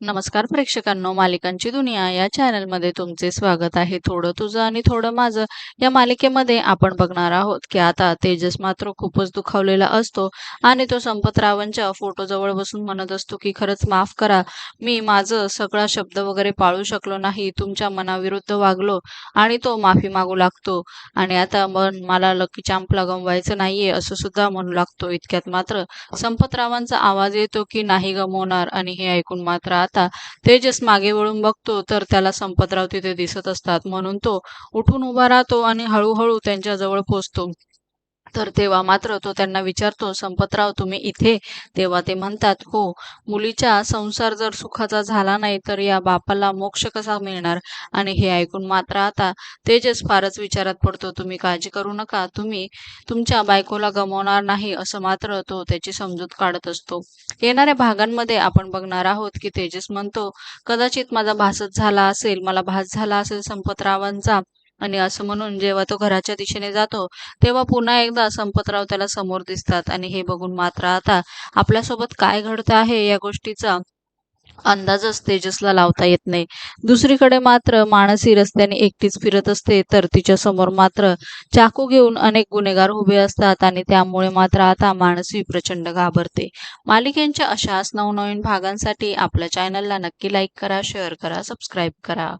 नमस्कार प्रेक्षकांनो मालिकांची दुनिया या चॅनलमध्ये तुमचे स्वागत आहे. थोडं तुझं आणि थोडं माझं या मालिकेमध्ये आपण बघणार आहोत की आता तेजस मात्र खूपच दुखावलेला असतो आणि तो संपतरावांच्या फोटोजवळ बसून म्हणत असतो की खरंच माफ करा मी माझं सगळा शब्द वगैरे पाळू शकलो नाही तुमच्या मनाविरुद्ध वागलो आणि तो माफी मागू लागतो. आणि आता मन मला लकी चांपला गमवायचं नाहीये असं सुद्धा म्हणू लागतो. इतक्यात मात्र संपतरावांचा आवाज येतो की नाही गमवणार आणि हे ऐकून मात्र आता तेजस मागे वळून बघतो तर त्याला संपतराव तिथे दिसत असतात. म्हणून तो उठून उभा राहतो आणि हळूहळू त्यांच्या जवळ पोचतो. तर तेव्हा मात्र तो त्यांना विचारतो संपतराव तुम्ही इथे? तेव्हा ते म्हणतात हो मुलीचा संसार जर सुखाचा झाला नाही तर या बापाला मोक्ष कसा मिळणार? आणि हे ऐकून मात्र आता तेजस फारच विचारात पडतो तुम्ही काळजी करू नका तुम्ही तुमच्या बायकोला गमावणार नाही असं मात्र तो त्याची समजूत काढत असतो. येणाऱ्या भागांमध्ये आपण बघणार आहोत की तेजस म्हणतो कदाचित माझा भासच झाला असेल मला भास झाला असेल संपतरावांचा आणि असं म्हणून जेव्हा तो घराच्या दिशेने जातो तेव्हा पुन्हा एकदा संपतराव त्याला समोर दिसतात. आणि हे बघून मात्र आता आपल्यासोबत काय घडतं आहे या गोष्टीचा अंदाजच तेजसला लावता येत नाही. दुसरीकडे मात्र मानसी रस्त्याने एकटीच फिरत असते तर तिच्या समोर मात्र चाकू घेऊन अनेक गुन्हेगार उभे असतात आणि त्यामुळे मात्र आता मानसी प्रचंड घाबरते. मालिकेंच्या अशाच नवनवीन भागांसाठी आपल्या चॅनलला नक्की लाईक करा शेअर करा सबस्क्राईब करा.